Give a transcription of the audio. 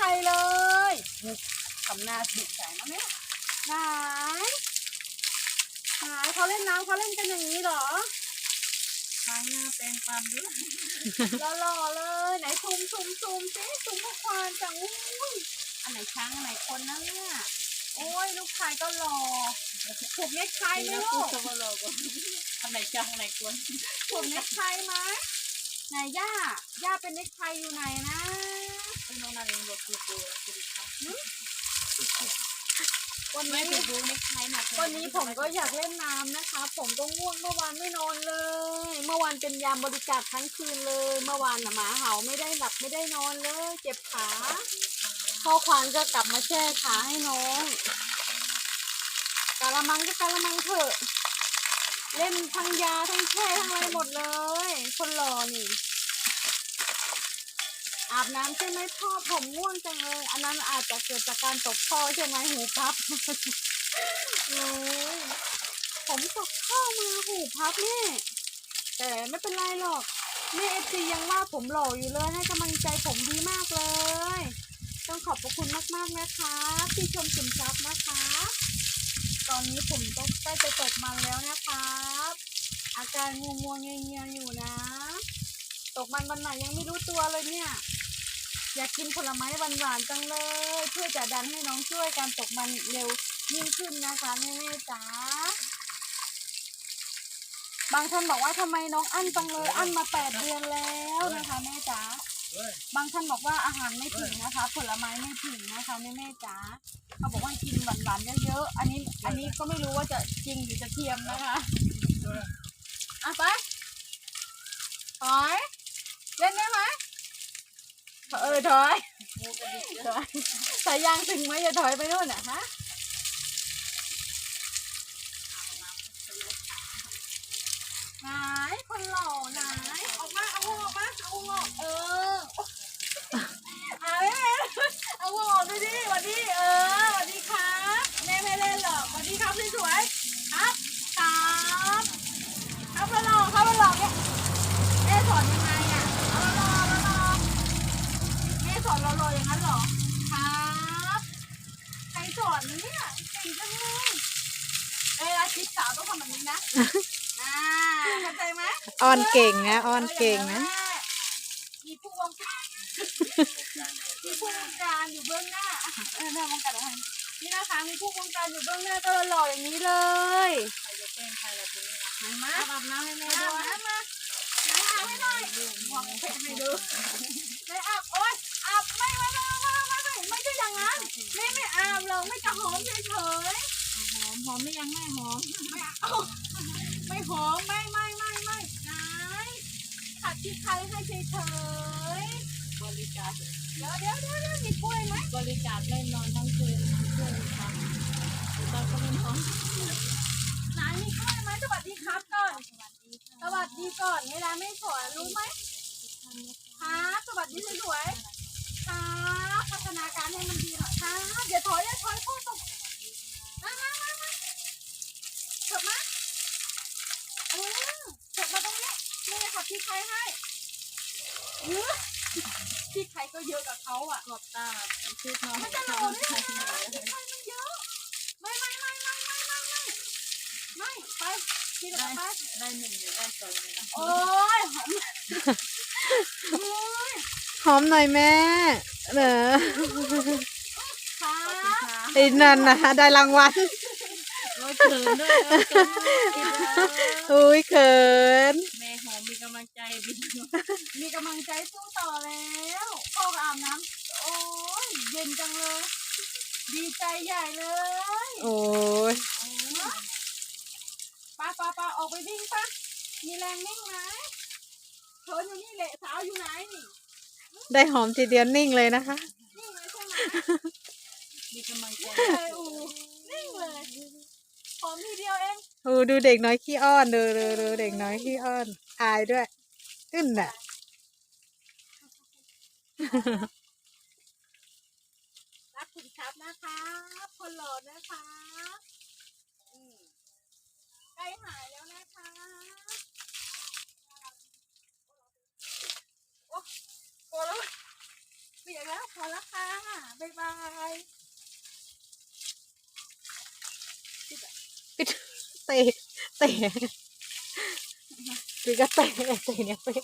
ใครเลยทำหน้าดีใจนะแม่ไหนไหนเขาเล่นน้ำเขาเล่นกันอย่างนี้เหรอล้างหน้าแปรงฟันด้วยหล่อๆเลย ไหนซูมซูมซูมสิซูมพวกควานจังอุ้ยอันไหนช้างอันไหนคนนะเนี่ยโอ้ยลูกชายก็หล่อผูกเน็กไทไหมแล้วลูพูดกสวรรค์ก็ทำไหนจังไหนกวนผูกเน็กไทไหมไหนย่าย่าเป็นเน็กไทอยู่ไหนนะเป็น โนนาเองบอกคือตัวคือค่ะวันนี้ถูกดูในใครหนักวันนี้ผมก็อยากเล่นน้ำนะคะ ผมก็ง่วงเมื่อวานไม่นอนเลย เมื่อวานเป็นยามบริการทั้งคืนเลย เมื่อวานน่ะหมาเห่าไม่ได้หลับไม่ได้นอนเลย เจ็บขาพ่อควานก็กลับมาแช่ขาให้น้องกะละมังก็กะละมังเถอะ เล่นทั้งยาทั้งแช่ทั้งอะไรหมดเลย คนหล่อนี่ อาบน้ำใช่ไหมพ่อผมง่วงจังเลย อันนั้นอาจจะเกิดจากการตกท่อใช่ไหมหูพับโอ้ยผมตกท่อมาหูพับแม่แต่ไม่เป็นไรหรอกแม่เอฟซียังว่าผมหล่ออยู่เลยให้กำลังใจผมดีมากเลย ต้องขอบพระคุณมากๆนะคะที่ชมสินซับนะคะ ตอนนี้ผมก็ใกล้จะตกมันแล้วนะครับอาการงัวงัวเงียเงียอยู่นะ ตกมันวันไหนยังไม่รู้ตัวเลยเนี่ย อยากกินผลไม้หวานๆจังเลย เพื่อจะดันให้น้องช่วยการตกมันเร็วยิ่งขึ้นนะคะแม่ๆจ๋าบางท่านบอกว่าทำไมน้องอั้นจังเลยอั้นมาแปดเดือนแล้วนะคะแม่จ๋าบางท่านบอกว่าอาหารไม่ถึงนะคะ ผลไม้ไม่ถึงนะคะแม่แม่ๆจ๋าเขาบอกว่ากินหวานๆเยอะๆอันนี้อันนี้ก็ไม่รู้ว่าจะจริงหรือจะเทียมนะคะอะไปถอยเล่นได้ไหม เออถอยถอยสายยางถึงไหมอย่าถอยไปนู่นอะฮะไหนคนหล่อไหนออกมาเอาหัวออกมาเอาหัวออกเออเอาเอาหัวออกด้วยดิสวัสดีเออสวัสดีครับแม่ไม่เล่นหรอกสวัสดีครับสวยๆครับครับครับหล่อๆครับหล่อๆเนี่ยแม่สอนยังไงอะเอาหล่อๆหล่อๆ แม่ส อนเราเลยอย่างนั้นเหรอ ครับใครสอนเนี่ยเก่งจังเลยเวลาคิดสาวต้องทำแบบนี้นะ อ่าเข้าใจไหมออนเก่งนะออนเก่งนะ มีผู้วงการมีผู้วงการอยู่เบื้องหน้าเออหน้าวงการอะไรนี่นะคะ มีผู้วงการอยู่เบื้องหน้าก็หล่ออย่างนี้เลยใครจะแกล้งใครล่ะทีนี้เห็นไหมอาบน้ำให้แม่มาด้วยมามาไหนอาบให้หน่อยมองเพชรให้ดู อาบหรอกไม่จะหอมเฉยหอมหอมไม่ยังแม่หอมๆไม่เอาไม่หอมไม่ไม่ไม่ไม่ไหนขัดที่ใครให้เฉยบริการๆเดี๋ยวเดี๋ยวเดี๋ยวเดี๋ยวมีกล้วยไหมบริการเล่นนอนทั้งคืนเพื่อนครับตอนก็ไม่นอนไหนมีกล้วยไหมสวัสดีครับก่อน สวัสดีก่อนเวลาไม่สวยรู้ไหมครับสวัสดีสวยๆครับพั ฒนาการให้มันดีหน่อยครับเดี๋ยวถอยอย่าถอยพ่อตกมามามามาเถิบมาเออเถิบมาตรงนี้นี่ยค่ะพี่ไข่ให้เยอะพี่ไข่ก็เยอะกับเขาอะกอบตาชุดนอนมันจะหล่อได้ยังไงพี่ไข่มันเยอะไม่ไม่ไม่ไม่ไม่ไม่ไม่ไม่ไปพี่ได้ไปได้หนึ่งหรือได้สองเลยนะโอ้ยหอมโอ้ยหอมหน่อยแม่ เนอะค่ะไอ้นั่นนะได้รางวัลโอ้ยเขินด้วยโอ้ยเขินกินแล้วอุ้ยเขิน แม่หอมมีกำลังใจบินมีกำลังใจสู้ต่อแล้วพ่อก็อาบน้ำโอ้ยเย็นจังเลย ดีใจใหญ่เลย โอ้ยป้าป้าป้าออกไปวิ่งปะมีแรงวิ่งไหมเธออยู่นี่แหละสาวอยู่ไหนนี่ ได้หอมทีเดียวนิ่งเลยนะคะนิ่งเลยใช่ไหมมีกำลังใจนิ่งเลยอูนิ่งเลยหอมทีเดียวเองโอ้ดูเด็กน้อยขี้อ้อนดูดูดูเด็กน้อยขี้อ้อน อายด้วยขึ้นน่ะรักคุณครับนะคะคนหล่อนะคะใกล้หายแล้วนะคะโอ้พอแล้วค่ะ บ๊ายบายเตะเตะหรือก็เตะเตะเนี่ยเตะ